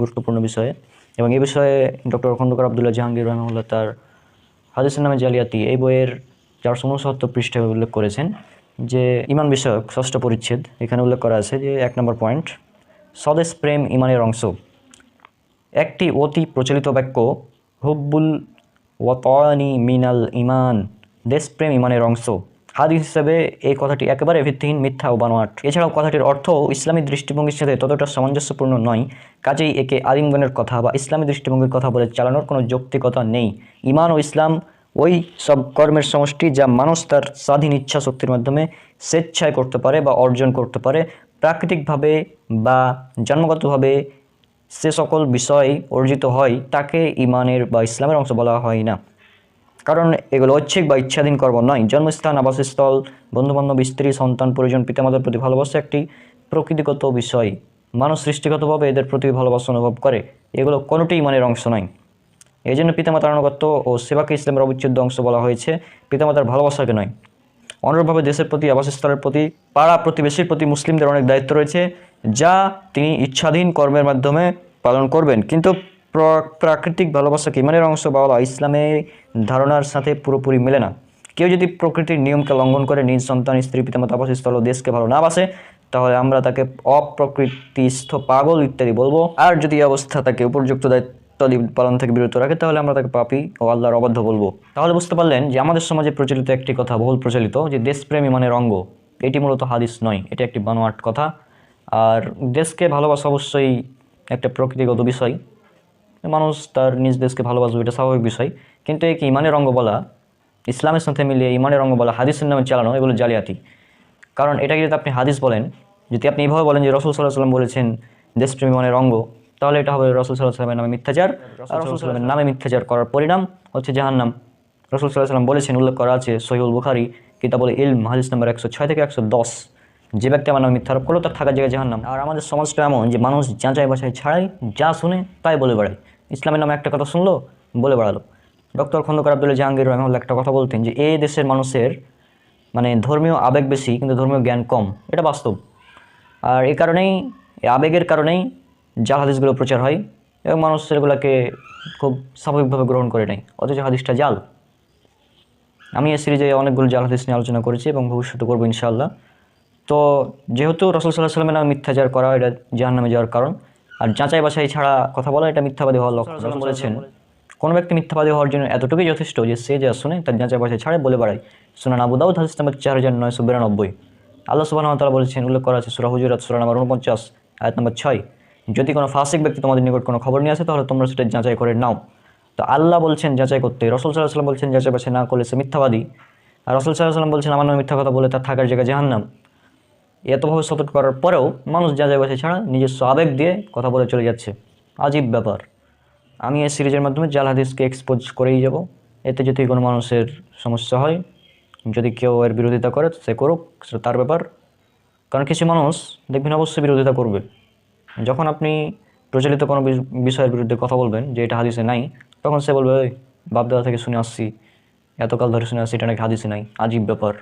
গুরুত্বপূর্ণ বিষয়ে। এবং এই বিষয়ে ডক্টর খন্দকার আবদুল্লাহ জাহাঙ্গীর রহমাল্লাহ তার হাদিসের নামে জালিয়াতি এই বইয়ের চারশো উনসত্তর পৃষ্ঠায় উল্লেখ করেছেন যে ইমান বিষয়ক ষষ্ঠ পরিচ্ছেদ এখানে উল্লেখ করা আছে যে এক নম্বর পয়েন্ট, স্বদেশ প্রেম ইমানের অংশ। একটি অতি প্রচলিত বাক্য, হুব্বুল ওয়াতানি মিনাল ইমান দেশপ্রেম ইমানের অংশ। হাদিস হিসেবে এই কথাটি একেবারে ভিত্তিহীন মিথ্যা ও বানোয়াট। এছাড়াও কথাটির অর্থ ইসলামী দৃষ্টিভঙ্গির সাথে ততটা সামঞ্জস্যপূর্ণ নয়, কাজেই একে আলিমগণের কথা বা ইসলামী দৃষ্টিভঙ্গির কথা বলে চালানোর কোনো যৌক্তিকতা নেই। ইমান ও ইসলাম ওই সব কর্মের সমষ্টি যা মানুষ তার স্বাধীন ইচ্ছা শক্তির মাধ্যমে স্বেচ্ছায় করতে পারে বা অর্জন করতে পারে। প্রাকৃতিকভাবে বা জন্মগতভাবে সে সকল বিষয় অর্জিত হয়, তাকে ইমানের বা ইসলামের অংশ বলা হয় না। কারণ এগুলো ঐচ্ছিক বা ইচ্ছাধীন কর্ম নয়। জন্মস্থান, আবাসস্থল, বন্ধুবান্ধব, স্ত্রী, সন্তান, পরিজন, পিতামাতার প্রতি ভালোবাসা একটি প্রকৃতিগত বিষয়। মানুষ সৃষ্টিগতভাবে এদের প্রতি ভালোবাসা অনুভব করে। এগুলো কোনোটি ইমানের অংশ নয়। এই জন্য পিতামাতার আনুগত্য ও সেবাকে ইসলামের অবিচ্ছেদ্য অংশ বলা হয়েছে, পিতামাতার ভালোবাসাকে নয়। অনুরূপভাবে দেশের প্রতি, আবাসস্থলের প্রতি, পাড়া প্রতিবেশীর প্রতি মুসলিমদের অনেক দায়িত্ব রয়েছে, যা তিনি ইচ্ছাধীন কর্মের মাধ্যমে পালন করবেন। কিন্তু প্রাকৃতিক ভালোবাসা কি? ইমানের অংশ বলা ইসলামের ধারণার সাথে পুরোপুরি মেলে না। কেউ যদি প্রকৃতির নিয়মকে লঙ্ঘন করে, নিজ সন্তান, স্ত্রী, পিতামাতা আবাসস্থল ও দেশকে ভালো না বাসে, তাহলে আমরা তাকে অপ্রকৃতিস্থ পাগল ইত্যাদি বলব। আর যদি অবস্থা তাকে উপযুক্ত দায়িত্ব পালন থেকে বিরত রাখে, তাহলে আমরা তাকে পাপি ও আল্লাহর অবাধ্য বলব। তাহলে বুঝতে পারলেন যে আমাদের সমাজে প্রচলিত একটি কথা, বহুল প্রচলিত, যে দেশপ্রেমী মানের অঙ্গ। এটি মূলত হাদিস নয়, এটি একটি বানোয়াট কথা। আর দেশকে ভালোবাসা অবশ্যই একটা প্রকৃতিগত বিষয়। মানুষ তার নিজ দেশকে ভালোবাসবে, এটা স্বাভাবিক বিষয়। কিন্তু এই ইমানের অঙ্গ বলা, ইসলামের সাথে মিলিয়ে ইমানের অঙ্গ বলা, হাদিসের নামে চালানো, এগুলো জালিয়াতি। কারণ এটাকে যদি আপনি হাদিস বলেন, যদি আপনি এইভাবে বলেন যে রসুল সাল্লাহ সাল্লাম বলেছেন, দেশপ্রেমী মনের অঙ্গ তাহলে এটা হবে রসুল সাল্লাহ সাল্লামের নামে মিথ্যাচার। আর রসুল সাল্লামের নামে মিথ্যাচার করার পরিণাম হচ্ছে জাহান্নাম। রসুল সাল্লাহ সাল্লাম বলেছেন, উল্লেখ করা আছে সহিউল বুখারি কিতাবল ইলম, হাদিস নম্বর একশো ছয় থেকে একশো দশ। যে ব্যক্তি আমার নামে মিথ্যা আরোপ করল, তার থাকার জায়গায় জাহান্নাম। আর আমাদের সমাজটা এমন যে মানুষ যাচাই বাছাই ছাড়াই যা শুনে তাই বলে বেড়ায়। ইসলামের নামে একটা কথা শুনলো, বলে বেড়ালো। ডক্টর খন্দকার আব্দুল্লাহ জাহাঙ্গীর রহমাল্লাহ একটা কথা বলতেন যে, এই দেশের মানুষের মানে ধর্মীয় আবেগ বেশি, কিন্তু ধর্মীয় জ্ঞান কম। এটা বাস্তব। আর এই কারণেই, এই আবেগের কারণেই জাল হাদিসগুলো প্রচার হয় এবং মানুষ সেগুলোকে খুব স্বাভাবিকভাবে গ্রহণ করে নেয়। অথচ হাদিসটা জাল। আমি এই সিরিজে অনেকগুলো জাল হাদিস নিয়ে আলোচনা করেছি এবং ভবিষ্যতে করব ইনশাআল্লাহ। তো যেহেতু রসুল সাল্লাহ সাল্লামের নামে মিথ্যাচার করা এটা জাহান নামে যাওয়ার কারণ আর যাচাই বাছাই ছাড়া কথা বলা এটা মিথ্যাবাদী হওয়ার লক্ষ্য। বলেছেন কোনো ব্যক্তি মিথ্যাবাদী হওয়ার জন্য এতটুকুই যথেষ্ট যে সে যা শুনে তার যাচাই বাছাই ছাড়াই বলে বেড়ায়। সুনান আবু দাউদ হাদিস নাম্বার চার হাজার নয়শো বিরানব্বই। আল্লাহ সুবাহ তালা বলেছেন উল্লেখ করা আছে সুরা হুজুরাত সুরা নাম্বার উনপঞ্চাশ আয়াত নম্বর ছয়। যদি কোনো ফাসিক ব্যক্তি তোমাদের নিকট কোনো খবর নিয়ে আসে তাহলে তোমরা সেটা যাচাই করে নাও। তো আল্লাহ বলছেন যাচাই করতে রসুল সাল্লাহ সাল্লাম বলছেন যাচাই বাছাই না করলে সে মিথ্যাবাদী। আর রসুল সাল্লাহ সাল্লাম বলছেন আমার নামে মিথ্যা কথা বলে তার থাকার জায়গায় জাহান্নাম। এতভাবে সতর্ক করার পরেও মানুষ যাচাই বাছাই ছাড়া নিজস্ব আবেগ দিয়ে কথা বলে চলে যাচ্ছে। আজীব ব্যাপার। আমি এই সিরিজের মাধ্যমে জাল হাদিসকে এক্সপোজ করেই যাব। এতে যদি কোনো মানুষের সমস্যা হয় যদি কেউ এর বিরোধিতা করে সে করুক সেটা তার ব্যাপার। কারণ কিছু মানুষ দেখবেন অবশ্যই বিরোধিতা করবে। যখন আপনি প্রচলিত কোনো বিষ- বিষয়ের বিরুদ্ধে কথা বলবেন যে এটা হাদিসে নাই তখন সে বলবে "ওই, বাপদাদা থেকে শুনে আসছি। এতকাল ধরে শুনে আসছি এটা নাকি হাদিসে নাই। আজীব ব্যাপার।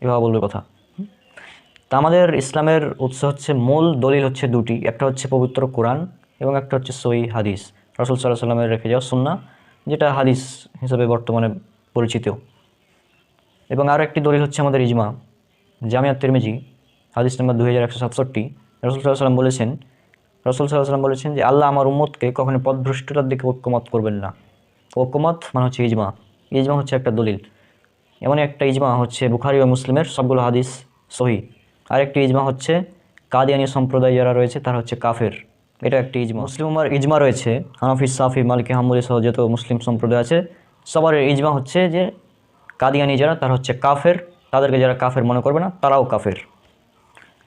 এভাবে বলবে কথা। তা আমাদের ইসলামের উৎস হচ্ছে মূল দলিল হচ্ছে দুটি। একটা হচ্ছে পবিত্র কোরআন এবং একটা হচ্ছে সই হাদিস। রসুল সাল্লাহ সাল্লামের রেখে যাওয়া সুন্না যেটা হাদিস হিসেবে বর্তমানে পরিচিত। এবং আরও একটি দলিল হচ্ছে আমাদের ইজমা, জামিয়া তিরমিজি, হাদিস নম্বর দুই হাজার একশো সাতষট্টি। রসুল সাল্লাহ সাল্লাম বলেছেন, রসুল সাল্লাহ সাল্লাম বলেছেন যে, আল্লাহ আমার উম্মতকে কখনো পথভ্রষ্টতার দিকে ঐক্যমত করবেন না। ঐক্যমত মানে হচ্ছে ইজমা। ইজমা হচ্ছে একটা দলিল। এমন একটা ইজমা হচ্ছে বুখারি ও মুসলিমের সবগুলো হাদিস সহি। আরেকটি ইজমা হচ্ছে, কাদিয়ানি সম্প্রদায় যারা রয়েছে তারা হচ্ছে কাফের। এটা একটি ইজমা। মুসলিম উম্মার ইজমা রয়েছে, হানাফি, সাফি, মালিকি, হাম্বলি সহ যত মুসলিম সম্প্রদায় আছে, সবার ইজমা হচ্ছে যে কাদিয়ানি যারা, তারা হচ্ছে কাফের। তাদেরকে যারা কাফের মনে করবে না, তারাও কাফের।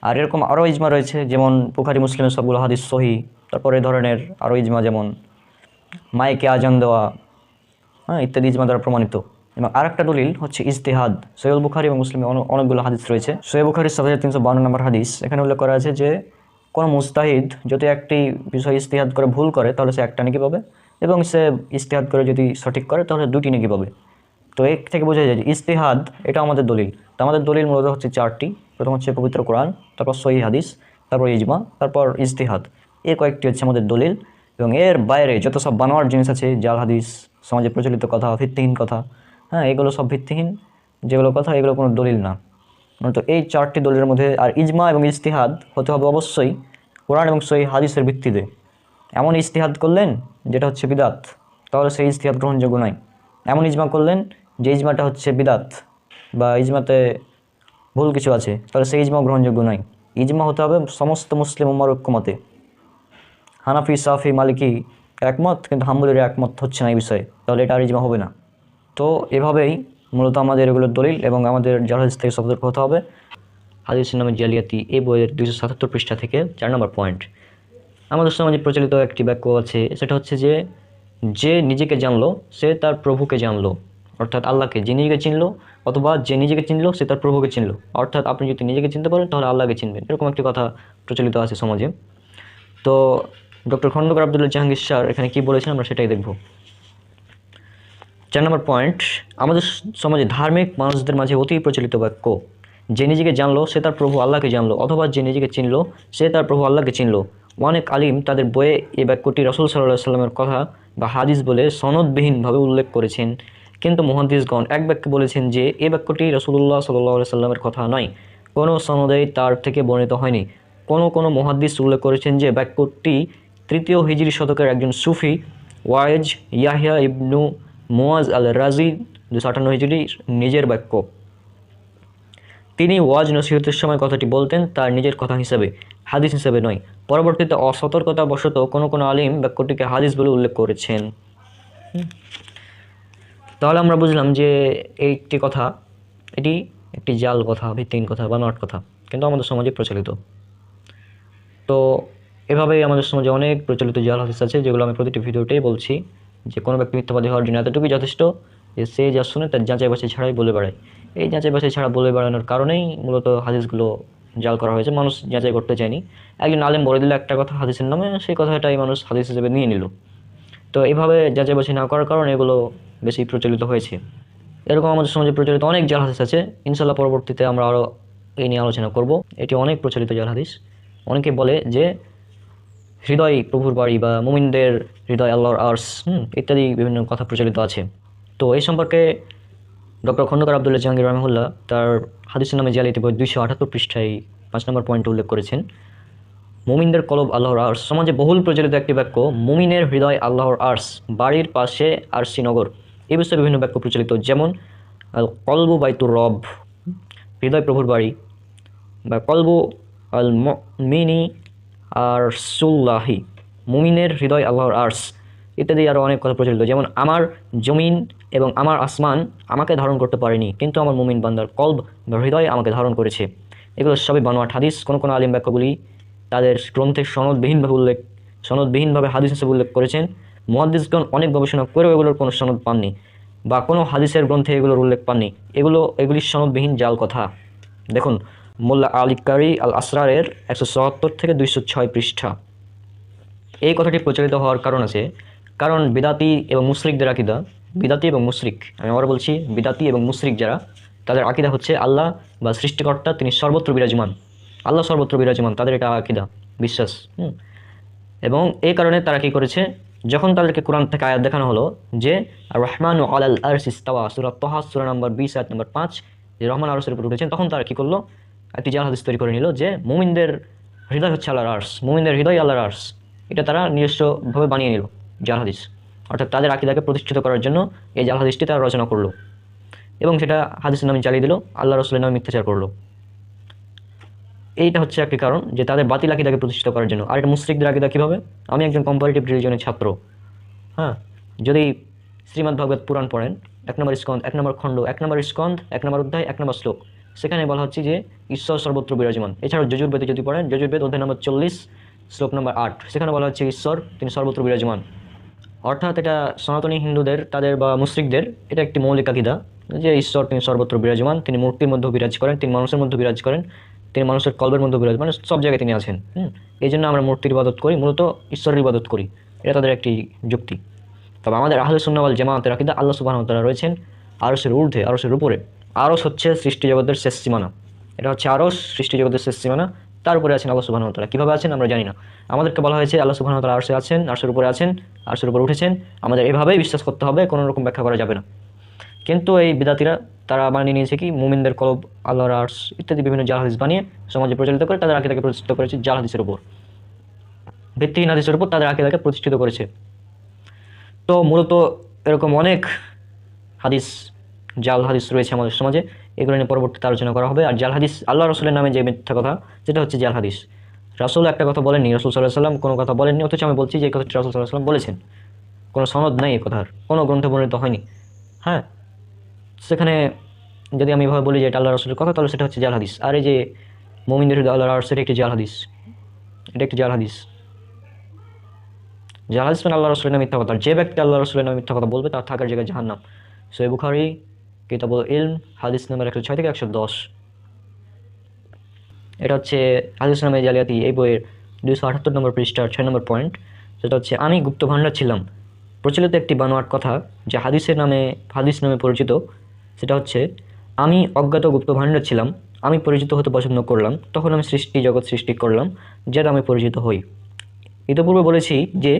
আর এরকম আরও ইজমা রয়েছে, যেমন পুখারি মুসলিমের সবগুলো হাদিস সহি। তারপরে ধরনের আরও ইজমা যেমন, মাইকে আজান দেওয়া হ্যাঁ ইত্যাদি ইজমা দ্বারা প্রমাণিত। এবং আরেকটা দলিল হচ্ছে ইজতেহাদ। সৈয়দ বুখারি এবং মুসলিমে অনেকগুলো হাদিস রয়েছে। সৈয়দ বুখারির সাত হাজার তিনশো বান্ন নম্বর হাদিস। এখানে উল্লেখ করা আছে যে, কোনো মুস্তাহিদ যদি একটি বিষয় ইস্তেহাদ করে ভুল করে, তাহলে সে একটা নাকি পাবে এবং সে ইস্তেহাদ করে যদি সঠিক করে, তাহলে দুটি নাকি পাবে। তো এর থেকে বোঝা যায় যে ইস্তেহাদ এটা আমাদের দলিল। তো আমাদের দলিল মূলত হচ্ছে চারটি। প্রথম হচ্ছে পবিত্র কোরআন, তারপর সহি হাদিস, তারপর ইজমা, তারপর ইজতিহাদ। এ কয়েকটি হচ্ছে আমাদের দলিল এবং এর বাইরে যত সব বানোয়ার জিনিস আছে, জাল হাদিস, সমাজে প্রচলিত কথা, ভিত্তিহীন কথা হ্যাঁ এগুলো সব ভিত্তিহীন। যেগুলো কথা, এগুলো কোনো দলিল না। তো এই চারটি দলিলের মধ্যে, আর ইজমা এবং ইজতিহাদ হতে হবে অবশ্যই কোরআন এবং সই হাদিসের ভিত্তিতে। এমন ইজতিহাদ করলেন, যেটা হচ্ছে বিদাত। তাহলে সেই ইজতিহাদ গ্রহণযোগ্য নয়। এমন ইজমা করলেন, যে ইজমাটা হচ্ছে বিদাত, বা ইজমাতে ভুল কিছু আছে, তাহলে সেই ইজমা গ্রহণযোগ্য নয়। ইজমা হতে হবে সমস্ত মুসলিম উম্মার ঐক্যমতে। হানাফি, সাফি, মালিকি একমত, কিন্তু হাম্বুলের একমত হচ্ছে না এই বিষয়ে। তাহলে এটা আর ইজমা হবে না। তো এভাবেই মূলত আমাদের এগুলোর দলিল এবং আমাদের জাহাজ থেকে সতর্ক হতে হবে। হাদিস নামে জালিয়াতি এই বইয়ের দুইশো সাতাত্তর পৃষ্ঠা থেকে চার নম্বর পয়েন্ট। আমাদের সমাজে প্রচলিত একটি বাক্য আছে, সেটা হচ্ছে যে যে নিজেকে জানলো, সে তার প্রভুকে জানলো। অর্থাৎ আল্লাহকে যে নিজেকে চিনলো, অথবা যে নিজেকে চিনলো, সে তার প্রভুকে চিনলো। অর্থাৎ আপনি যদি নিজেকে চিনতে পারেন, তাহলে আল্লাহকে চিনবেন। এরকম একটি কথা প্রচলিত আছে সমাজে। তো ডক্টর খন্দকার আবদুল্লাহ জাহাঙ্গীর স্যার এখানে কী বলেছেন, আমরা সেটাই দেখব। চার নম্বর পয়েন্ট আমাদের সমাজে ধার্মিক মানুষদের মাঝে অতি প্রচলিত বাক্য, যে নিজেকে জানলো সে তার প্রভু আল্লাহকে জানলো, অথবা যে নিজেকে চিনল সে তার প্রভু আল্লাহকে চিনলো। অনেক আলিম তাদের বইয়ে এই বাক্যটি রসুল সাল্লাহ সাল্লামের কথা বা হাদিস বলে সনদবিহীনভাবে উল্লেখ করেছেন। কিন্তু মহাদিসগণ এক বাক্যে বলেছেন যে, এ বাক্যটি রসুল্লাহ সাল্লাহ সাল্লামের কথা নয়। কোনো সনদেই তার থেকে বর্ণিত হয়নি। কোনো কোনো মহাদিস উল্লেখ করেছেন যে, বাক্যটি তৃতীয় হিজরি শতকের একজন সুফি wise Yahya Ibnu Muaz al Razi দুশো আটান্ন হিজরি, নিজের বাক্য। তিনি ওয়াজ নসিহতের সময় কথাটি বলতেন, তার নিজের কথা হিসাবে, হাদিস হিসাবে নয়। পরবর্তীতে অসতর্কতাবশত কোনো কোনো আলিম বাক্যটিকে হাদিস বলে উল্লেখ করেছেন। তাহলে আমরা বুঝলাম যে একটি কথা, এটি একটি জাল কথা, ভিত্তিহীন কথা বা নট কথা, কিন্তু আমাদের সমাজে প্রচলিত। তো এভাবেই আমাদের সমাজে অনেক প্রচলিত জাল হাদিস আছে, যেগুলো আমি প্রতিটি ভিডিওতেই বলছি। যে কোনো ব্যক্তি মিথ্যাবাদী হওয়ার জন্য এতটুকুই যথেষ্ট যে সে যা শুনে তার যাচাই বাছাই ছাড়াই বলে বেড়ায়। এই যাচাই বাছাই ছাড়া বলে বেড়ানোর কারণেই মূলত হাদিসগুলো জাল করা হয়েছে। মানুষ যাচাই করতে চায়নি। একজন আলেম বলে দিল একটা কথা হাদিসের নামে, সেই কথাটাই মানুষ হাদিস হিসেবে নিয়ে নিল। তো এইভাবে যাচাই বাছাই না করার কারণে এগুলো বেশি প্রচলিত হয়েছে। এরকম আমাদের সমাজে প্রচলিত অনেক জাল হাদিস আছে। ইনশাল্লাহ পরবর্তীতে আমরা আরও এই নিয়ে আলোচনা করব। এটি অনেক প্রচলিত জাল হাদিস। অনেকে বলে যে হৃদয় প্রভুর বাড়ি বা মুমিনদের হৃদয় আল্লাহর আর্স হুম, ইত্যাদি বিভিন্ন কথা প্রচলিত আছে। তো এই সম্পর্কে ডক্টর খন্দকার আবদুল্লাহ জাহাঙ্গীর রহমুল্লাহ তার হাদিসের নামে জালিয়াতি বই দুইশো আঠাত্তর পৃষ্ঠায় পাঁচ নম্বর পয়েন্টে উল্লেখ করেছেন। মুমিনদের কলব আল্লাহর আর্স সমাজে বহুল প্রচলিত একটি বাক্য মুমিনের হৃদয় আল্লাহর আর্স বাড়ির পাশে আরসি নগর। এই বিষয়ে বিভিন্ন বাক্য প্রচলিত যেমন কলবু বাইতুর রব হৃদয় প্রভুর বাড়ি বা কলবু আল মিনি আর সুল্লাহি মুমিনের হৃদয় আল্লাহর আর্স। ইত্যাদি আরও অনেক কথা প্রচলিত। যেমন, আমার জমিন এবং আমার আসমান আমাকে ধারণ করতে পারেনি, কিন্তু আমার মুমিন বান্দার কলব বা হৃদয় আমাকে ধারণ করেছে। এগুলো সবই বানোয়াট হাদিস। কোনো কোনো আলিম বাক্যগুলি তাদের গ্রন্থে সনদবিহীনভাবে উল্লেখ, সনদবিহীনভাবে হাদিস হিসেবে উল্লেখ করেছেন। মহাদিসগণ অনেক গবেষণা করেও এগুলোর কোনো সনদ পাননি বা কোনো হাদিসের গ্রন্থে এগুলোর উল্লেখ পাননি। এগুলো এগুলির সনদবিহীন জাল কথা। দেখুন মোল্লা আলী কারি আল আসরারের একশো চুয়াত্তর থেকে দুইশো ছয় পৃষ্ঠা এই কথাটি প্রচলিত হওয়ার কারণ আছে, কারণ বিদাতি এবং মুশরিকদের আকিদা, বিদাতি এবং মুশরিক, আমি আবার বলছি, বিদাতি এবং মুশরিক যারা, তাদের আকিদা হচ্ছে আল্লাহ বা সৃষ্টিকর্তা তিনি সর্বত্র বিরাজমান আল্লাহ সর্বত্র বিরাজমান, তাদের এটা আকিদা, বিশ্বাস। এবং এই কারণে তারা কি করেছে, যখন তাদেরকে কোরআন থেকে আয়াত দেখানো হলো যে, রহমান ও আল আরস ইস্তাওয়া, সুরা তহা, সুরা নম্বর বিশ, আয়াত নম্বর পাঁচ, যে রহমান আরসের উপর উঠেছেন, তখন তারা কী করল একটি জাল হাদিস তৈরি করে নিল যে মুমিনদের হৃদয় হচ্ছে আল্লাহর আর্স মুমিনদের হৃদয় আল্লাহর আর্স এটা তারা নিজস্বভাবে বানিয়ে নিল জাল হাদিস। অর্থাৎ তাদের আকিদাকে প্রতিষ্ঠিত করার জন্য এই জাল হাদিসটি তারা রচনা করল এবং সেটা হাদিসের নামে চালিয়ে দিল, আল্লাহ রসুলের নামে মিথ্যাচার করল। এইটা হচ্ছে একটি কারণ যে তাদের বাতিল আকিদাকে প্রতিষ্ঠিত করার জন্য। আর এটা মুসলিকদের আকিদা কীভাবে? আমি একজন কম্পারেটিভ রিলিজনের ছাত্র। হ্যাঁ? যদি শ্রীমদ্ ভাগবত পুরাণ পড়েন, এক নম্বর স্কন্ধ, এক নম্বর খণ্ড, এক নম্বর স্কন্ধ, এক নম্বর অধ্যায়, এক নম্বর শ্লোক। সেখানে বলা হচ্ছে যে ঈশ্বর সর্বত্র বিরাজমান। এছাড়াও যজুর্বেদে যদি পড়েন, যজুর্বেদ অধ্যায় নম্বর চল্লিশ, শ্লোক নম্বর আট, সেখানে বলা হচ্ছে ঈশ্বর, তিনি সর্বত্র বিরাজমান। অর্থাৎ এটা সনাতনী হিন্দুদের, তাদের বা মুসলিকদের এটা একটি মৌলিক আকিদা যে ঈশ্বর তিনি সর্বত্র বিরাজমান, তিনি মূর্তির মধ্যে বিরাজ করেন, তিনি মানুষের মধ্যে বিরাজ করেন, তিনি মানুষের কল্পের মধ্যে বিরাজ মানে সব জায়গায় তিনি আছেন, হুম? এই জন্য আমরা মূর্তির ইবাদত করি, মূলত ঈশ্বরের ইবাদত করি। এটা তাদের একটি যুক্তি। তবে আমাদের আহলে সুন্নাওয়াল জামাতের আকিদা, আল্লাহ সুবাহ তারা রয়েছেন আরসের ঊর্ধ্বে আরসের উপরে। আরস হচ্ছে সৃষ্টি জগতের শেষ সীমানা। এটা হচ্ছে আরস, সৃষ্টি জগতের শেষ সীমানা। তার উপরে আছেন আল্লাহ সুবাহ তালা কীভাবে আছেন আমরা জানি না। আমাদেরকে বলা হয়েছে আল্লাহ সুবাহ তালা আরশে আছেন আরশের উপরে আছেন আরশের উপরে উঠেছেন। আমাদের এভাবেই বিশ্বাস করতে হবে, কোনো রকম ব্যাখ্যা করা যাবে না। কিন্তু এই বিদাতিরা, তারা বানিয়ে নিয়েছে কি? মুমিনদের কলব, আল্লাহর আর্স ইত্যাদি বিভিন্ন জাল হাদিস বানিয়ে সমাজে প্রচলিত করে তাদের আকিদাকে প্রতিষ্ঠিত করেছে জাল হাদিসের উপর। ভিত্তিহীন হাদিসের উপর তাদের আকিদাকে প্রতিষ্ঠিত করেছে। তো মূলত এরকম অনেক হাদিস জাল হাদিস রয়েছে আমাদের সমাজে, এগুলো নিয়ে পরবর্তীতে আলোচনা করা হবে। আর জাল হাদিস আল্লাহ রসুলের নামে যে মিথ্যা কথা যেটা হচ্ছে জাল হাদিস। রাসুল একটা কথা বলেননি, রসুল সাল্লাহ সাল্লাম কোনো কথা বলেননি, অথচ আমি বলছি যে এই কথাটি রাসুল সাল্লাহ সাল্লাম বলেছেন। কোনো সনদ নেই এই কথার, কোনো গ্রন্থে বর্ণিত হয়নি। হ্যাঁ সেখানে যদি আমি এভাবে বলি যে এটা আল্লাহ রসুলের কথা, তাহলে সেটা হচ্ছে জাল হাদিস। আর এই যে মোমিনদের আল্লাহ আর সেটা একটি জাল হাদিস। এটা একটি জাল হাদিস। হাদিস মানে আল্লাহ রসুলের নামে মিথ্যা কথা। যে ব্যক্তি আল্লাহ রসুলের নামে মিথ্যা কথা বলবে, তার থাকার জায়গায় জাহান্নাম। সো বুখারি কিতাবুল ইলম হাদিস নাম্বার একশো ছয় থেকে একশো দশ। এটা হচ্ছে হাদিস নামে জালিয়াতি এই বইয়ের দুইশো আটাত্তর নম্বর পৃষ্ঠার ছয় নম্বর পয়েন্ট। সেটা হচ্ছে, আমি গুপ্ত ভাণ্ডার ছিলাম। প্রচলিত একটি বানোয়াট কথা যে হাদিসের নামে, হাদিস নামে পরিচিত। সেটা হচ্ছে, আমি অজ্ঞাত গুপ্ত ভাণ্ডার ছিলাম, আমি পরিচিত হতে পছন্দ করলাম, তখন আমি সৃষ্টি জগৎ সৃষ্টি করলাম যাতে আমি পরিচিত হই। ইতিপূর্বে বলেছি যে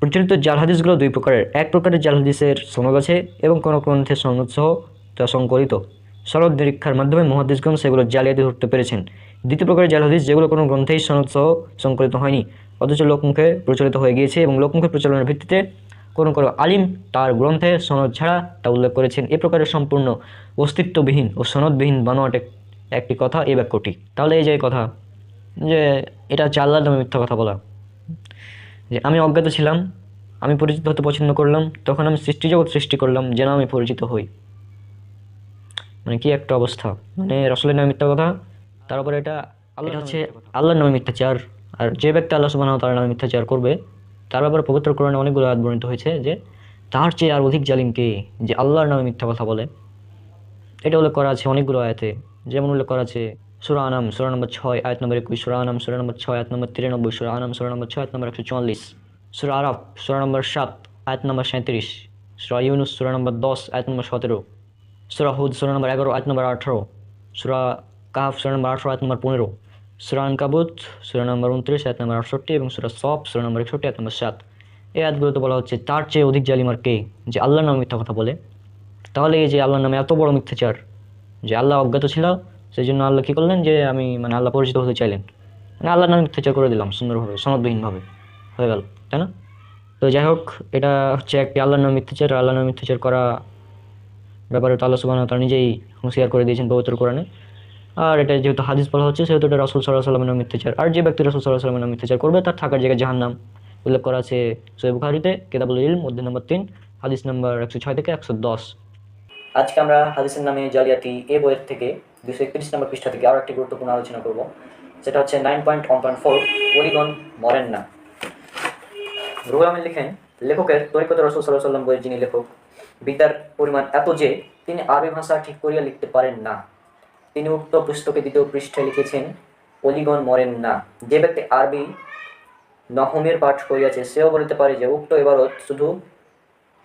প্রচলিত জাল হাদিসগুলো দুই প্রকারের। এক প্রকারের জাল হাদিসের সনদ আছে এবং কোনো গ্রন্থের সনদ সহ তা সংকলিত। সনদ নিরীক্ষার মাধ্যমে মহাদিসগণ সেগুলো জালিয়াতি ধরতে পেরেছেন। দ্বিতীয় প্রকারের জাল হাদিস যেগুলো কোনো গ্রন্থেই সনদ সহ সংকলিত হয়নি, অথচ লোকমুখে প্রচলিত হয়ে গিয়েছে এবং লোকমুখে প্রচলনের ভিত্তিতে কোনো কোনো আলিম তার গ্রন্থে সনদ ছাড়া তা উল্লেখ করেছেন। এ প্রকারের সম্পূর্ণ অস্তিত্ববিহীন ও সনদবিহীন বানোয়াট এক- একটি কথা এই বাক্যটি। তাহলে এই যে কথা, যে এটা হচ্ছে আল্লাহর নামে মিথ্যা কথা বলা। যে আমি অজ্ঞাত ছিলাম, আমি পরিচিত হতে পছন্দ করলাম, তখন আমি সৃষ্টি জগৎ সৃষ্টি করলাম, যেন আমি পরিচিত হই। মানে কি একটা অবস্থা। মানে রসলের নামে মিথ্যা কথা, তার উপরে এটা আল্লাহ হচ্ছে আল্লাহর নামে মিথ্যাচার। আর যে ব্যক্তি আল্লাহ সুবাহ তার নামে মিথ্যাচার করবে, তার ব্যাপারে পবিত্র কোরআনে অনেকগুলো আয়াত বর্ণিত হয়েছে যে, তার চেয়ে আর অধিক জালিম কে? যে আল্লাহর নামে মিথ্যা কথা বলে। এটা উল্লেখ করা আছে অনেকগুলো আয়াতে। যেমন উল্লেখ করা আছে সুরা আনাম সুরা নম্বর ছয় আয়াত নম্বর একুশ সুরা আনাম সুরা নম্বর ছয় আয়াত নম্বর তিরানব্বই সুরা আনাম সুরা নম্বর ছয় আয়াত নম্বর একশো চুয়াল্লিশ সুরা আরফ সুরা নম্বর সাত আয়াত নম্বর সাঁত্রিশ সুরা ইউনুস সুরা নম্বর দশ আয়াত নম্বর সতেরো সুরা হুদ সুরা নম্বর এগারো আয়াত নম্বর আঠারো সুরা কাহাফ সুরা নম্বর আঠারো আয়াত নম্বর পনেরো সুরা আনকাবুত সুরা নম্বর উনত্রিশ আয়াত নম্বর আটষট্টি এবং সুরা সফ সুরা নম্বর একষট্টি আয়াত নম্বর সাত। এই আয়াতগুলোতে বলা হচ্ছে, তার চেয়ে অধিক জালিমার কে? যে আল্লাহর নামে মিথ্যা কথা বলে। তাহলে এই যে আল্লাহর নামে এত বড় মিথ্যাচার, যে আল্লাহ অজ্ঞাত ছিল সেই জন্য আল্লাহ কী করলেন যে, আমি মানে আল্লাহ পরিচিত হতে চাইলেন। মানে আল্লাহর নামে মিথ্যাচার করে দিলাম সুন্দরভাবে, সনদবিহীনভাবে। হয়ে গেল, তাই না? তো যাই হোক, এটা হচ্ছে একটি আল্লাহর নামে মিথ্যাচার। আল্লাহ নাম মিথ্যাচার করা ব্যাপারে তো আল্লাহ সুবাহ তারা নিজেই হুঁশিয়ার করে দিয়েছেন পবিত্র কোরআনে। আর এটা যেহেতু হাদিস বলা হচ্ছে, সেহেতু এটা রসুল সাল্লাহ সাল্লামের নামে মিথ্যাচার। আর যে ব্যক্তি রসুল সাল্লাহ সাল্লামের নামে মিথ্যাচার করবে, তার থাকার জায়গায় জাহান্নাম। উল্লেখ করা আছে সোহেব বুখারিতে, কেতাবুল ইলম মধ্যে নম্বর তিন, হাদিস নম্বর একশো ছয় থেকে একশো দশ। আজকে আমরা হাদিসের নামে জালিয়াতি এ বইয়ের থেকে দুশো একত্রিশ নম্বর পৃষ্ঠা থেকে আরও একটি গুরুত্বপূর্ণ আলোচনা করব, সেটা হচ্ছে nine point one point four মরেন না আমিন লিখেন, লেখকের তরিকত রসুল সাল্লাহ সাল্লাম বইয়ের যিনি লেখক, বিদ্যার পরিমাণ এত যে তিনি আরবি ভাষা ঠিক করিয়া লিখতে পারেন না। তিনি উক্ত পুস্তকে দ্বিতীয় পৃষ্ঠায় লিখেছেন অলিগণ মরেন না যে ব্যক্তি আরবি নহমের পাঠ করিয়াছে, সেও বলিতে পারে যে উক্ত এবারত শুধু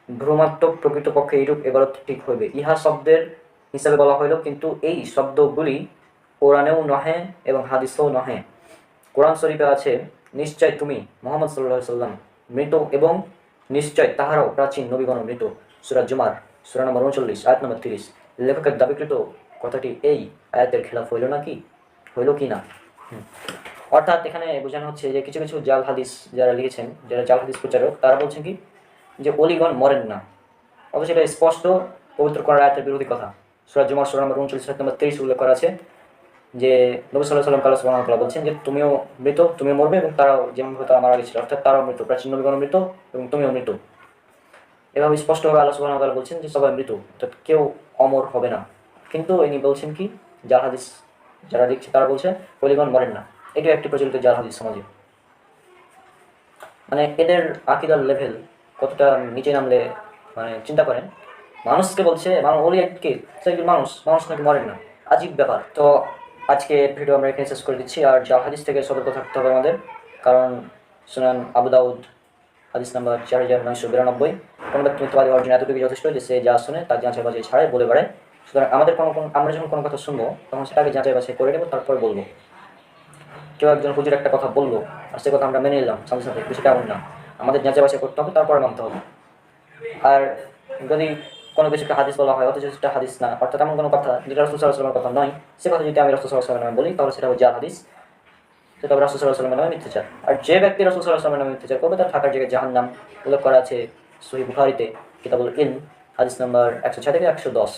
ভ্রমাত্মক প্রকৃতপক্ষে এইরূপ এবারত ঠিক হইবে। ইহা শব্দের হিসাবে বলা হইল, কিন্তু এই শব্দগুলি কোরআনেও নহে এবং হাদিসেও নহে। কোরআন শরীফে আছে, নিশ্চয় তুমি মোহাম্মদ সাল্লাহ সাল্লাম মৃত এবং নিশ্চয় তাহারাও প্রাচীন নবীগণ মৃত। সুরাজ জুমার, সুরা নম্বর উনচল্লিশ, আয়াত নম্বর তিরিশ। লেখকের দাবিকৃত কথাটি এই আয়াতের খেলাফ হইল না কি হইল কি না? অর্থাৎ এখানে বোঝানো হচ্ছে যে কিছু কিছু জাল হাদিস যারা লিখেছেন, যারা জাল হাদিস প্রচারক, তারা বলছেন কি? যে অলিগণ মরেন না। অথচ এটা স্পষ্ট পবিত্র করার আয়াতের বিরোধী কথা। সুরাজ জুমার সুরা নম্বর উনচল্লিশ নম্বর তেইশ উল্লেখ করা আছে যে নবী সাল্লাহ সাল্লাম কাল্লা সুবাহ বলছেন যে তুমিও মৃত, তুমিও মরবে এবং তারাও যেমনভাবে তারা মারা গেছিল, অর্থাৎ তারাও মৃত প্রাচীন নবীগণ মৃত এবং তুমিও মৃত। এভাবে স্পষ্টভাবে আল্লাহ সুবাহ তাআলা বলছেন যে সবাই মৃত, অর্থাৎ কেউ অমর হবে না। কিন্তু ইনি বলছেন কি? জাল হাদিস যারা দেখছে তারা বলছে পলিগণ মরেন না। এটা একটি প্রচলিত জাল হাদিস সমাজে। মানে এদের আকিদার লেভেল কতটা নিচে নামলে মানে চিন্তা করেন মানুষকে বলছে, মানুষ মানুষ নাকি মরেন না। আজীব ব্যাপার। তো আজকে ভিডিও আমরা এখানে শেষ করে দিচ্ছি। আর জাল হাদিস থেকে সতর্ক থাকতে হবে আমাদের, কারণ সুনান আবু দাউদ, হাদিস নাম্বার চার হাজার নয়শো বিরানব্বই। কোনো ব্যক্তি মিথ্যাবাদী হওয়ার জন্য এতটুকু যথেষ্ট যে সে যা শুনে তার যাচাই বাছাই ছাড়াই বলে বেড়ায়। সুতরাং আমাদের কোনো আমরা যখন কোনো কথা শুনব, তখন সেটাকে যাচাই বাছাই করে নেব, তারপর বলব। কেউ একজন হুজুর একটা কথা বলল, আর সে কথা আমরা মেনে নিলাম সাথে সাথে কিছু এমন না। আমাদের যাচাই বাছাই করতে হবে, তারপরে মানতে হবে। আর যদি কোনো কিছুকে হাদিস বলা হয়, অথচ সেটা হাদিস না। অর্থাৎ এমন কোনো কথা, যেটা রসুল সাল্লাহ কথা নয়। সে কথা যদি আমি রসুল সাল্লাহ নামে বলি, তাহলে সেটা জাল হাদিস। সেটা হবে রসুল সাল্লাহ নামে মিথ্যাচার। আর যে ব্যক্তি রসুল সাল্লাহ নামে মিথ্যাচার করবে, তার থাকার জায়গায় জাহান নাম উল্লেখ করা আছে সহি বুখারিতে, কিতাবুল ইল হাদিস নাম্বার একশো ছয় থেকে একশো দশ।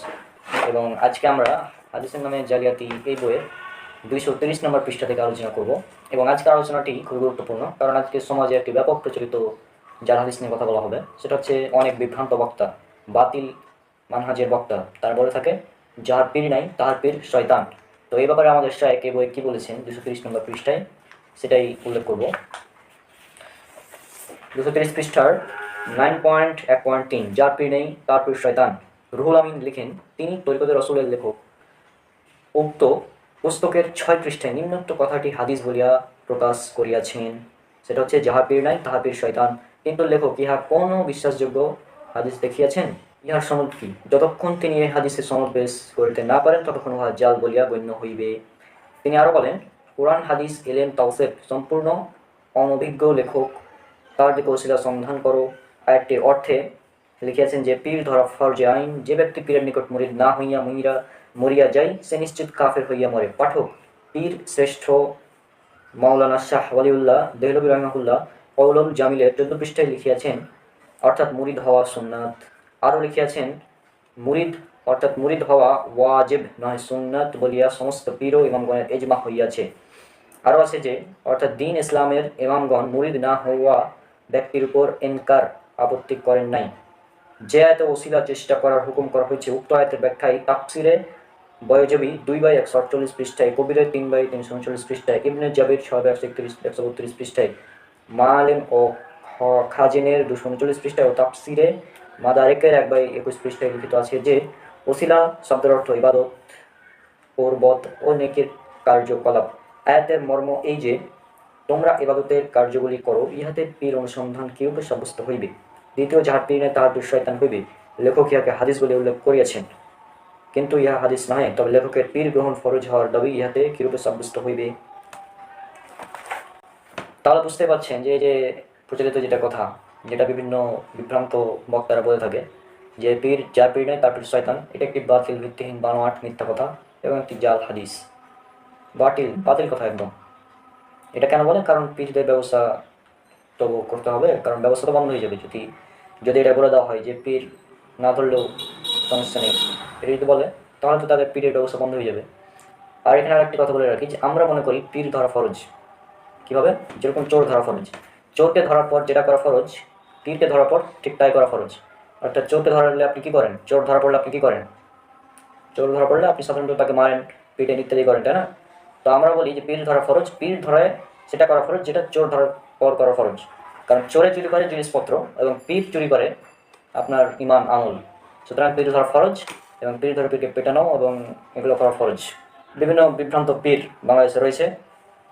এবং আজকে আমরা হাদিসের নামে জালিয়াতি এই বইয়ের দুইশো তিরিশ নম্বর পৃষ্ঠা থেকে আলোচনা করব। এবং আজকের আলোচনাটি খুবই গুরুত্বপূর্ণ, কারণ আজকে সমাজে একটি ব্যাপক প্রচলিত জাল হাদিস নিয়ে কথা বলা হবে। সেটা হচ্ছে অনেক বিভ্রান্ত বক্তা, বাতিল মানহাজের বক্তা। তারা বলে থাকে, যার পীর নাই, তাহার পীর শয়তান। তো এই ব্যাপারে আমাদের শায়েক এই বই কী বলেছেন? দুশো তিরিশ নম্বর পৃষ্ঠায়। সেটাই উল্লেখ করব। দুশো তিরিশ পৃষ্ঠার নাইন পয়েন্ট এক পয়েন্ট তিন, যার পীর নেই তার পীর শয়তান। রুহুল আমিন লিখেন, তিনি তরিকতের রসুলের লেখক। উক্ত পুস্তকের ছয় পৃষ্ঠায় নিম্নোক্ত কথাটি হাদিস বলিয়া প্রকাশ করিয়াছেন। সেটা হচ্ছে যাহা পীর নাই তাহা পীর শয়তান। কিন্তু লেখক ইহা কোনো বিশ্বাসযোগ্য হাদিস দেখিয়াছেন? ইহার সনদ কি যতক্ষণ তিনি এই হাদিসের সনদ বেশ করিতে না পারেন, ততক্ষণ উহা জাল বলিয়া গণ্য হইবে। তিনি আরও বলেন, কোরআন, হাদিস এলেন তাওসেফ সম্পূর্ণ অনভিজ্ঞ লেখক। তার দিকে ওসিলা সন্ধান করো। আরেকটি অর্থে লিখিয়াছেন যে, পীর ধরা ফরজে আইন, যে ব্যক্তি পীরের নিকট মুরিদ না হইয়া মহিরা মরিয়া যায় সে নিশ্চিত কাফের হইয়া মরে। পাঠক, পীর শ্রেষ্ঠ মাওলানা শাহ ওয়ালিউল্লাহ দেহলবী রহমাহুল্লাহ কৌলম জামিলের চোদ্দ পৃষ্ঠায় লিখিয়াছেন, অর্থাৎ মুরিদ হওয়া সুন্নাত। আরও লিখিয়াছেন, মুরিদ, অর্থাৎ মুরিদ হওয়া ওয়াজেব নয়, সুন্নত বলিয়া সমস্ত পীর ইমামগণের এজমা হইয়াছে। আরও আছে যে, অর্থাৎ দিন ইসলামের ইমামগণ মুরিদ না হওয়া ব্যক্তির উপর এনকার আপত্তি করেন নাই। যে আয়তে ওসিলা চেষ্টা করার হুকুম করা হয়েছে, উক্ত আয়তের ব্যাখ্যায় তাফসিরে বয়জবি দুই বাই একশো আটচল্লিশ পৃষ্ঠায় কবিরের তিন বাই তিনশো উনচল্লিশ পৃষ্ঠায়, ইবনে জাবির ছয় বাই একশো একত্রিশ একশো বত্রিশ পৃষ্ঠায়, মালেম ও খাজিনের দুশো উনচল্লিশ পৃষ্ঠায় ও তাফসিরে মাদারেকের এক বাই একুশ পৃষ্ঠায় লিখিত আছে যে, ওসিলা শব্দের অর্থ ইবাদত, পর্বত ও নেকের কার্যকলাপ। আয়াতের মর্ম এই যে, তোমরা ইবাদতের কার্যগুলি করো, ইহাতে পীর অনুসন্ধান কিরূপে সাব্যস্ত হইবে। দ্বিতীয় যাহার পীর তাহার পীর শয়তান হইবে, লেখক ইহাকে হাদিস বলে উল্লেখ করিয়াছেন। কিন্তু ইহা হাদিস নয় তবে লেখকের পীর গ্রহণ ফরজ হওয়ার দাবি ইহাতে কিরূপে সাব্যস্ত হইবে। তাহলে বুঝতে পারছেন যে যে প্রচলিত যেটা কথা যেটা বিভিন্ন বিভ্রান্ত বক্তারা বলে থাকে। যে পীর, যা পীর নেই তার পীর শয়তান। এটা একটি বাতিল, ভিত্তিহীন, বানোয়াট মিথ্যা কথা এবং একটি জাল হাদিস। বাতিল বাতিল কথা একদম। এটা কেন বলে? কারণ পীরদের ব্যবস্থা তবু করতে হবে। কারণ ব্যবস্থা তো বন্ধ হয়ে যাবে। যদি যদি এটা বলে দেওয়া হয় যে পীর না ধরলেও সমস্যা নেই। এটা যদি বলে, তাহলে তো তাদের পীরের ব্যবস্থা বন্ধ হয়ে যাবে। আর এখানে আরেকটি কথা বলে রাখি যে, আমরা মনে করি পীর ধরা ফরজ। কীভাবে? যেরকম চোর ধরা ফরজ। চোরকে ধরার পর যেটা করা ফরজ পীরকে ধরার পর ঠিক তাই করা ফরজ। অর্থাৎ চোরকে ধরালে আপনি কী করেন? চোর ধরা পড়লে আপনি কী করেন? চোর ধরা পড়লে আপনি সাধারণত তাকে মারেন পিটেন ইত্যাদি করেন, তাই না? তো আমরা বলি যে পীর ধরা ফরজ পীর ধরায় সেটা করা ফরজ, যেটা চোর ধরার পর করা ফরজ। কারণ চোরে চুরি করে জিনিসপত্র এবং পীর চুরি করে আপনার ইমান আমল। সুতরাং পীর ধরা ফরজ এবং পীর ধরে পীরকে পেটানো এবং এগুলো করা ফরজ। বিভিন্ন বিভ্রান্ত পীর বাংলাদেশে রয়েছে।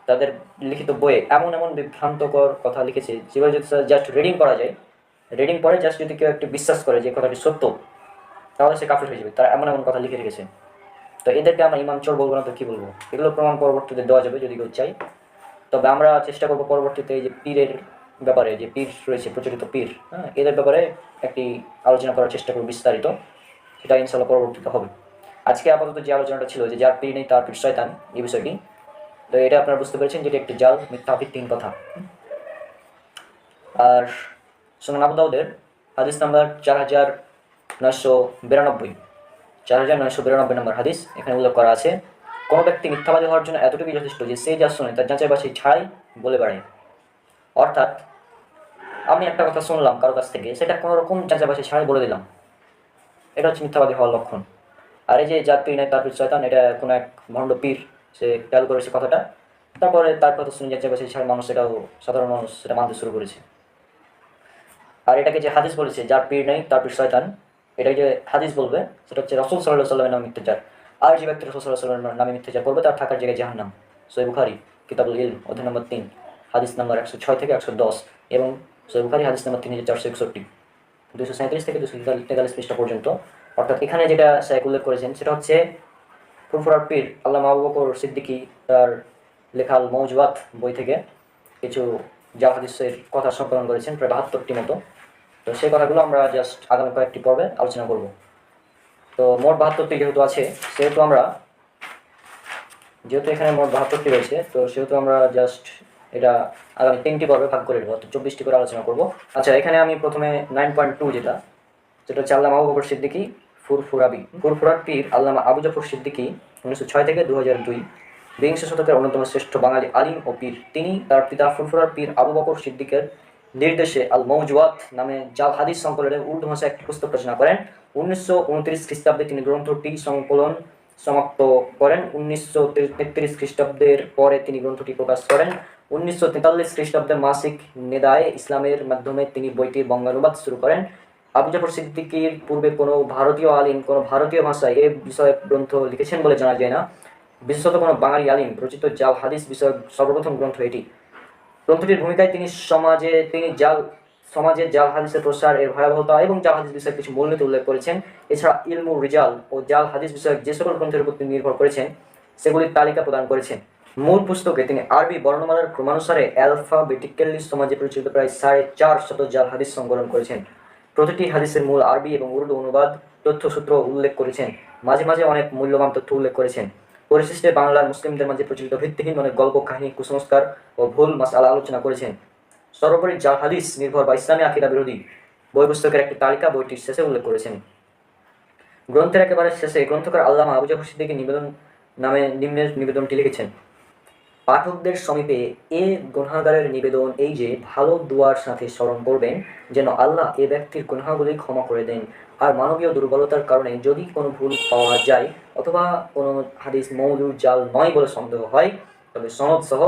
তাদের লিখিত বইয়ে এমন এমন বিভ্রান্তকর কথা লিখেছে যেগুলো যদি জাস্ট রিডিং করা যায়। রিডিং পরে জাস্ট যদি কেউ একটু বিশ্বাস করে যে কথাটি সত্য, তাহলে সে কাফির হয়ে যাবে। তারা এমন এমন কথা লিখে রেখেছে। তো এদেরকে আমরা ইমাম চোর বলব না তো কী বলব? এগুলো প্রমাণ পরবর্তীতে দেওয়া যাবে যদি কেউ চাই তবে আমরা চেষ্টা করব পরবর্তীতে এই যে পীরের ব্যাপারে, যে পীর রয়েছে, প্রচলিত পীর হ্যাঁ এদের ব্যাপারে একটি আলোচনা করার চেষ্টা করব বিস্তারিত। সেটা ইনশাল্লাহ পরবর্তীতে হবে। আজকে আপাতত যে আলোচনাটা ছিল যে যার পীর নেই, তার পীর শয়তান, এই বিষয়টি। তো এটা আপনারা বুঝতে পেরেছেন যেটা একটি জাল, মিথ্যা তিন কথা। আর সোনান আবুদাউদের হাদিস নাম্বার চার হাজার নয়শো বিরানব্বই। চার হাজার নয়শো বিরানব্বই নম্বর হাদিস, এখানে উল্লেখ করা আছে, কোনো ব্যক্তি মিথ্যাবাদী হওয়ার জন্য এতটুকুই যথেষ্ট যে সে যা শুনে তার যাচাই বাছাই ছাড়াই বলে বেড়ায়। অর্থাৎ, আমি একটা কথা শুনলাম কারও কাছ থেকে, সেটা কোনো রকম যাচাই বাছাই ছাড়াই বলে দিলাম। এটা হচ্ছে মিথ্যাবাদী হওয়ার লক্ষণ। আর এই যে যার পীর নেই, তার পীর শয়তান, এটা কোনো এক ভণ্ড পীর সে খেয়াল করেছে কথাটা। তারপরে তার কথা শুনে যাচ্ছে বাছাই ছাড়া মানুষ সেটাও সাধারণ মানুষ সেটা মানতে শুরু করেছে। আর এটাকে যে হাদিস বলেছে, যার পীর নেই, তার পীর শয়তান, এটাকে যে হাদিস বলবে, সেটা হচ্ছে রসুল সাল্লাহ সাল্লামের নামে মিথ্যাচার। আর যে ব্যক্তি রসুল সাল্লাহ সাল্লামের নামে মিথ্যাচার করবে, তার থাকার জায়গায় জাহান্নাম। সোহেব বুখারি, কিতাবুল ইল অধ্যায় নম্বর তিন, হাদিস নম্বর একশো ছয় থেকে একশো দশ এবং সোহেব বুখারি, হাদিস নম্বর তিন হাজার চারশো একষট্টি। দুশো সাঁত্রিশ থেকে দুশো তেতাল্লিশ পৃষ্ঠা পর্যন্ত। অর্থাৎ এখানে যেটা শেখ উল্লেখ করেছেন, সেটা হচ্ছে ফুরফুরার পীর আল্লাহ আবু বকর সিদ্দিকী তার লেখা আল মৌজুয়াত বই থেকে কিছু জাল হাদিসের কথা সংকলন করেছেন, প্রায় বাহাত্তরটি মতো। তো সেই কথাগুলো আমরা জাস্ট আগামী কয়েকটি পর্বে আলোচনা করব। তো মোট বাহাত্তরটি যেহেতু আছে, সেহেতু আমরা যেহেতু এখানে মোট বাহাত্তরটি রয়েছে, তো সেহেতু আমরা জাস্ট এটা আগামী তিনটি পর্বে ভাগ করে নেব চব্বিশটি করে আলোচনা করব। আচ্ছা এখানে আমি প্রথমে নাইন পয়েন্ট টু যেটা যেটা আবু বকর সিদ্দিকি ফুরফুরাবি। ফুরফুরার পীর আল্লামা আবু জাফর সিদ্দিকি উনিশশো ছয় থেকে দু হাজার দুই বিংশ শতকের অন্যতম শ্রেষ্ঠ বাঙালি আলিম ও পীর। তিনি তার পিতা ফুরফুরার পীর আবু বকর সিদ্দিকের নির্দেশে আল মৌজুয়াত নামে জাল হাদিস সংকলনের উর্দু ভাষায় একটি পুস্তক রচনা করেন। উনিশশো উনত্রিশ খ্রিস্টাব্দে তিনি গ্রন্থটি সংকলন সমাপ্ত করেন। উনিশশো তেত্রিশ খ্রিস্টাব্দের পরে তিনি গ্রন্থটি প্রকাশ করেন। উনিশশো তেতাল্লিশ খ্রিস্টাব্দের মাসিক নেদায় ইসলামের মাধ্যমে তিনি বইটির বঙ্গানুবাদ শুরু করেন। আবু জাফর সিদ্দিকির পূর্বে কোনো ভারতীয় আলিম, কোনো ভারতীয় ভাষায় এ বিষয়ে গ্রন্থ লিখেছেন বলে জানা যায় না। বিশেষত কোনো বাঙালি আলিম, রচিত জাল হাদিস বিষয়ক সর্বপ্রথম গ্রন্থ এটি। গ্রন্থটির ভূমিকায় তিনি সমাজে, তিনি জাল সমাজে জাল হাদিসের প্রসার এর ভয়াবহতা এবং জাল হাদিস বিষয়ে কিছু মূলনীতি উল্লেখ করেছেন। এছাড়া ইলমু রিজাল ও জাল হাদিস বিষয়ক যে সকল গ্রন্থের উপর তিনি নির্ভর করেছেন, সেগুলির তালিকা প্রদান করেছেন। মূল পুস্তকে তিনি আরবি বর্ণমালার ক্রমানুসারে অ্যালফাবেটিক্যালি সমাজে প্রচলিত প্রায় সাড়ে চার শত জাল হাদিস সংকলন করেছেন। প্রতিটি হাদিসের মূল আরবি এবং উর্দু অনুবাদ, তথ্যসূত্র উল্লেখ করেছেন। মাঝে মাঝে অনেক মূল্যবান তথ্য উল্লেখ করেছেন। পরিশেষে বাংলার মুসলিমদের মাঝে প্রচলিত ভিত্তিহীন অনেক গল্প, কাহিনী, কুসংস্কার ও ভুল মাসালা আলোচনা করেছেন। সর্বোপরি জাল হাদিস নির্ভর বা ইসলামী আকিদা বিরোধী বই পুস্তকের একটি তালিকা বইটির শেষে উল্লেখ করেছেন। গ্রন্থের একেবারে শেষে গ্রন্থকার আল্লামা আবু জাফর সিদ্দিকী নিবেদন নামে নিম্নের নিবেদনটি লিখেছেন পাঠকদের সমীপে এ গুনাহগারের নিবেদন, এই যে ভালো দুয়ার সাথে স্মরণ করবেন, যেন আল্লাহ এ ব্যক্তির গুনাহগুলি ক্ষমা করে দেন। আর মানবীয় দুর্বলতার কারণে যদি কোনো ভুল পাওয়া যায়, অথবা কোনো হাদিস মৌলুর জাল নয় বলে সন্দেহ হয়, তবে সনদ সহ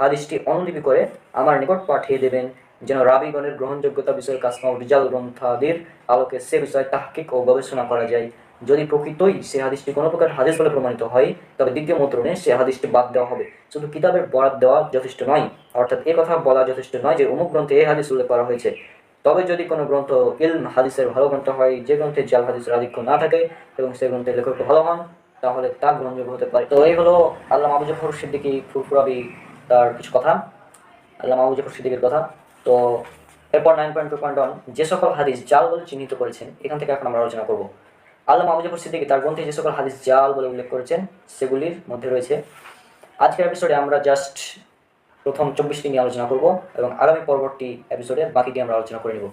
হাদিসটি অনুলিপি করে আমার নিকট পাঠিয়ে দেবেন, যেন রাবিগণের গ্রহণযোগ্যতা বিষয়ে কাসমা রিজাল গ্রন্থাদির আলোকে সে বিষয়ে তাহকিক ও গবেষণা করা যায়। যদি প্রকৃতই সে হাদিসটি কোনো প্রকার হাদিস বলে প্রমাণিত হয়, তবে দ্বিতীয় মন্ত্রণে সে হাদিসটি বাদ দেওয়া হবে। শুধু কিতাবের বরাদ দেওয়া যথেষ্ট নয়, অর্থাৎ এ কথা বলা যথেষ্ট নয় যে অমুক গ্রন্থে এই হাদিস উল্লেখ করা হয়েছে। তবে যদি কোনো গ্রন্থ ইলম, হাদিসের ভালো গ্রন্থ হয়, যে গ্রন্থে জাল হাদিসের আধিক্য না থাকে এবং সেই গ্রন্থের লেখক ভালো হন, তাহলে তা গ্রহণযোগ্য হতে পারে। তো এই হলো আল্লাহ আবু জাফর সিদ্দিকী ফুরফুরাবি তার কিছু কথা। আল্লাহ আবু জাফর সিদ্দিকের কথা। তো এরপর nine point two point one, যে সকল হাদিস জাল বলে চিহ্নিত করেছেন, এখান থেকে এখন আমরা আলোচনা করব। আল্লাহ জাফর সিদ্দিকী তার গ্রন্থে যে সকল হাদিস জাল বলে উল্লেখ করেছেন, সেগুলির মধ্যে রয়েছে। আজকের এপিসোডে আমরা জাস্ট প্রথম চব্বিশটি নিয়ে আলোচনা করব এবং আগামী পরবর্তী এপিসোডে বাকিটি আমরা আলোচনা করে নেব।